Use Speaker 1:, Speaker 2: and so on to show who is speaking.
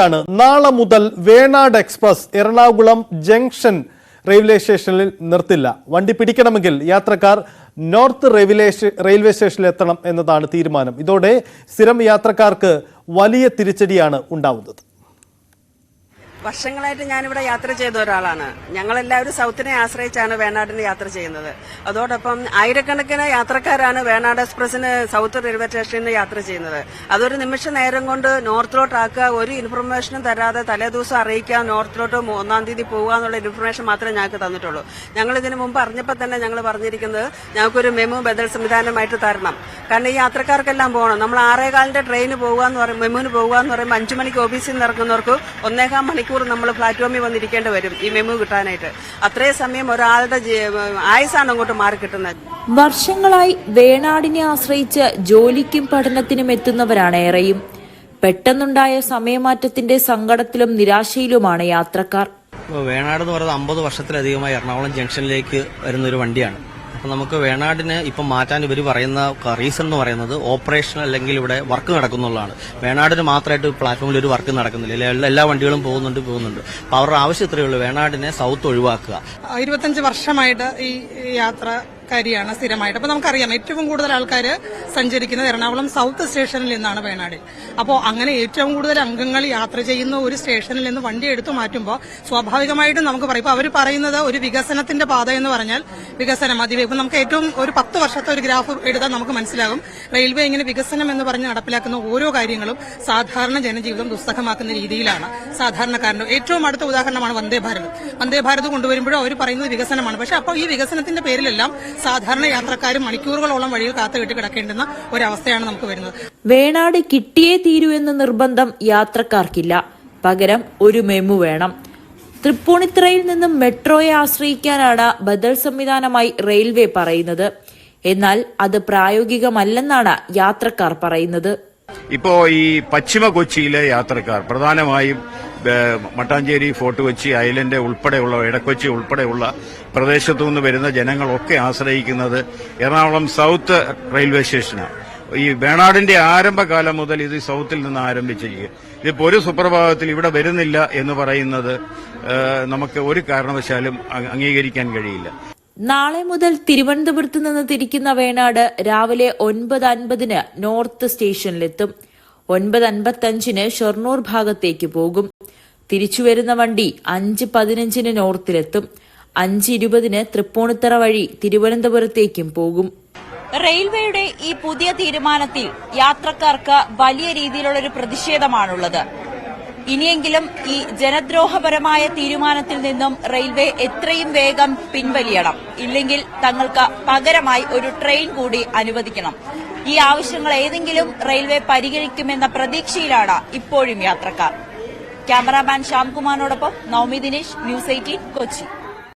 Speaker 1: ആണ്. നാളെ മുതൽ Venad express Ernakulam junction railway സ്റ്റേഷനിൽ നിർത്തില്ല. വണ്ടി പിടിക്കണമെങ്കിൽ യാത്രക്കാർ നോർത്ത് റെയിൽവേ റെയിൽവേ സ്റ്റേഷനിൽ എത്തണം എന്നതാണ് തീരുമാനം. ഇതോടെ സ്ഥിരം യാത്രക്കാർക്ക് വലിയ തിരിച്ചടിയാണ് ഉണ്ടാവുന്നത്.
Speaker 2: വർഷങ്ങളായിട്ട് ഞാനിവിടെ യാത്ര ചെയ്ത ഒരാളാണ്. ഞങ്ങളെല്ലാവരും സൗത്തിനെ ആശ്രയിച്ചാണ് വേണാടിന് യാത്ര ചെയ്യുന്നത്. അതോടൊപ്പം ആയിരക്കണക്കിന് യാത്രക്കാരാണ് വേണാട് എക്സ്പ്രസിന് സൗത്ത് റെയിൽവേ സ്റ്റേഷനിൽ നിന്ന് യാത്ര ചെയ്യുന്നത്. അതൊരു നിമിഷ നേരം കൊണ്ട് നോർത്തിലോട്ടാക്കുക ഒരു ഇൻഫർമേഷനും തരാതെ തലേദിവസം അറിയിക്കുക നോർത്തിലോട്ട് ഒന്നാം തീയതി പോകുക എന്നുള്ള ഇൻഫർമേഷൻ മാത്രമേ ഞങ്ങൾക്ക് തന്നിട്ടുള്ളൂ. ഞങ്ങൾ ഇതിനു മുമ്പ് അറിഞ്ഞപ്പോൾ തന്നെ ഞങ്ങൾ പറഞ്ഞിരിക്കുന്നത് ഞങ്ങൾക്കൊരു മെമു ബദൽ സംവിധാനമായിട്ട് തരണം. കാരണം ഈ യാത്രക്കാർക്കെല്ലാം പോകണം. നമ്മൾ ആറേകാലിന്റെ ട്രെയിന് പോകുക എന്ന് പറയും മെമുവിന് പോകുക എന്ന് പറയുമ്പോൾ അഞ്ചു മണിക്ക് ഓഫീസിൽ നിന്ന് ഇറങ്ങുന്നവർക്ക് ഒന്നേകാൽ മണിക്കൂർ നമ്മൾ പ്ലാറ്റ്ഫോമിൽ വന്നിരിക്കേണ്ടി വരും ഈ മെമു കിട്ടാനായിട്ട്. അത്രയും സമയം ഒരാളുടെ ആയുസാണ് അങ്ങോട്ട് മാറി കിട്ടുന്നത്.
Speaker 3: വർഷങ്ങളായി വേണാടിനെ ആശ്രയിച്ച് ജോലിക്കും പഠനത്തിനും എത്തുന്നവരാണ് ഏറെയും. പെട്ടെന്നുണ്ടായ സമയമാറ്റത്തിന്റെ സങ്കടത്തിലും നിരാശയിലുമാണ് യാത്രക്കാർ.
Speaker 4: വേണാട് എന്ന് പറയുന്നത് അമ്പത് വർഷത്തിലധികമായി എറണാകുളം ജംഗ്ഷനിലേക്ക് വരുന്ന ഒരു വണ്ടിയാണ്. അപ്പോൾ നമുക്ക് വേണാടിനെ ഇപ്പം മാറ്റാൻ ഇവർ പറയുന്ന റീസൺ എന്ന് പറയുന്നത് ഓപ്പറേഷൻ അല്ലെങ്കിൽ ഇവിടെ വർക്ക് നടക്കുന്നുള്ളതാണ്. വേണാടിന് മാത്രമായിട്ട് പ്ലാറ്റ്ഫോമിൽ ഒരു വർക്ക് നടക്കുന്നില്ല. എല്ലാ- വണ്ടികളും പോകുന്നുണ്ട് പോകുന്നുണ്ട്. അപ്പം അവരുടെ ആവശ്യം ഇത്രയേ ഉള്ളൂ. വേണാടിനെ സൗത്ത് ഒഴിവാക്കുക.
Speaker 5: ഇരുപത്തഞ്ച് വർഷമായിട്ട് ഈ യാത്രക്കാരിയാണ് സ്ഥിരമായിട്ട്. അപ്പൊ നമുക്കറിയാം ഏറ്റവും കൂടുതൽ ആൾക്കാർ സഞ്ചരിക്കുന്നത് എറണാകുളം സൗത്ത് സ്റ്റേഷനിൽ നിന്നാണ് വേണാടിൽ അപ്പോൾ അങ്ങനെ ഏറ്റവും കൂടുതൽ അംഗങ്ങൾ യാത്ര ചെയ്യുന്ന ഒരു സ്റ്റേഷനിൽ നിന്ന് വണ്ടി എടുത്തു മാറ്റുമ്പോൾ സ്വാഭാവികമായിട്ടും നമുക്ക് പറയും. ഇപ്പൊ അവർ പറയുന്നത് ഒരു വികസനത്തിന്റെ പാത എന്ന് പറഞ്ഞാൽ വികസനം. അതിവേ ഇപ്പൊ നമുക്ക് ഏറ്റവും ഒരു പത്ത് വർഷത്തെ ഒരു ഗ്രാഫ് എടുത്താൽ നമുക്ക് മനസ്സിലാകും. റെയിൽവേ ഇങ്ങനെ വികസനം എന്ന് പറഞ്ഞ് നടപ്പിലാക്കുന്ന ഓരോ കാര്യങ്ങളും സാധാരണ ജനജീവിതം ദുസ്സഹമാക്കുന്ന രീതിയിലാണ്. സാധാരണക്കാരന്റെ ഏറ്റവും അടുത്ത ഉദാഹരണമാണ് വന്ദേ ഭാരത്. വന്ദേ ഭാരത് കൊണ്ടുവരുമ്പോഴും അവർ പറയുന്നത് വികസനമാണ്. പക്ഷെ അപ്പോൾ ഈ വികസനത്തിന്റെ പേരിലെല്ലാം സാധാരണ യാത്രക്കാരും മണിക്കൂറുകളോളം വഴിയിൽ കാത്തുകെട്ടി കിടക്കേണ്ടുന്ന ഒരവസ്ഥയാണ് നമുക്ക് വരുന്നത്.
Speaker 3: വേണാട് കിട്ടിയേ തീരൂ എന്ന നിർബന്ധം യാത്രക്കാർക്കില്ല. പകരം ഒരു മെമു വേണം. തൃപ്പൂണിത്തറയിൽ നിന്നും മെട്രോയെ ആശ്രയിക്കാനാണ് ബദൽ സംവിധാനമായി റെയിൽവേ പറയുന്നത്. എന്നാൽ അത് പ്രായോഗികമല്ലെന്നാണ് യാത്രക്കാർ പറയുന്നത്.
Speaker 6: ഇപ്പോ ഈ പശ്ചിമ കൊച്ചിയിലെ യാത്രക്കാർ പ്രധാനമായും മട്ടാഞ്ചേരി ഫോർട്ട് കൊച്ചി ഐലൻഡ് ഉൾപ്പെടെയുള്ള ഇടക്കൊച്ചി ഉൾപ്പെടെയുള്ള പ്രദേശത്തു നിന്ന് വരുന്ന ജനങ്ങളൊക്കെ ആശ്രയിക്കുന്നത് എറണാകുളം സൗത്ത് റെയിൽവേ സ്റ്റേഷനാണ്. ഈ വേണാടിന്റെ ആരംഭകാലം മുതൽ ഇത് സൗത്തിൽ നിന്ന് ആരംഭിച്ചിരിക്കുക. ഇതിപ്പോ ഒരു സുപ്രഭാതത്തിൽ ഇവിടെ വരുന്നില്ല എന്ന് പറയുന്നത് നമുക്ക് ഒരു കാരണവശാലും അംഗീകരിക്കാൻ കഴിയില്ല.
Speaker 3: നാളെ മുതൽ തിരുവനന്തപുരത്ത് നിന്ന് തിരിക്കുന്ന വേണാട് രാവിലെ ഒൻപത് അൻപതിന് നോർത്ത് സ്റ്റേഷനിലെത്തും. ഒൻപത് അൻപത്തഞ്ചിന് ഷൊർണൂർ ഭാഗത്തേക്ക് പോകും. തിരിച്ചുവരുന്ന വണ്ടി അഞ്ച് പതിനഞ്ചിന് നോർത്തിലെത്തും. അഞ്ച് ഇരുപതിന് തൃപ്പൂണിത്തറ വഴി തിരുവനന്തപുരത്തേക്കും പോകും.
Speaker 7: റെയിൽവേയുടെ ഈ പുതിയ തീരുമാനത്തിൽ യാത്രക്കാർക്ക് വലിയ രീതിയിലുള്ള ഒരു പ്രതിഷേധമാണുള്ളത്. ഇനിയെങ്കിലും ഈ ജനദ്രോഹപരമായ തീരുമാനത്തിൽ നിന്നും റെയിൽവേ എത്രയും വേഗം പിൻവലിയണം. ഇല്ലെങ്കിൽ തങ്ങൾക്ക് പകരമായി ഒരു ട്രെയിൻ കൂടി അനുവദിക്കണം. ഈ ആവശ്യങ്ങൾ ഏതെങ്കിലും റെയിൽവേ പരിഗണിക്കുമെന്ന പ്രതീക്ഷയിലാണ് ഇപ്പോഴും യാത്രക്കാർ. ക്യാമറാമാൻ ശ്യാംകുമാറിനോടൊപ്പം നവമി ദിനേശ് ന്യൂസ് എയ്റ്റീൻ കൊച്ചി.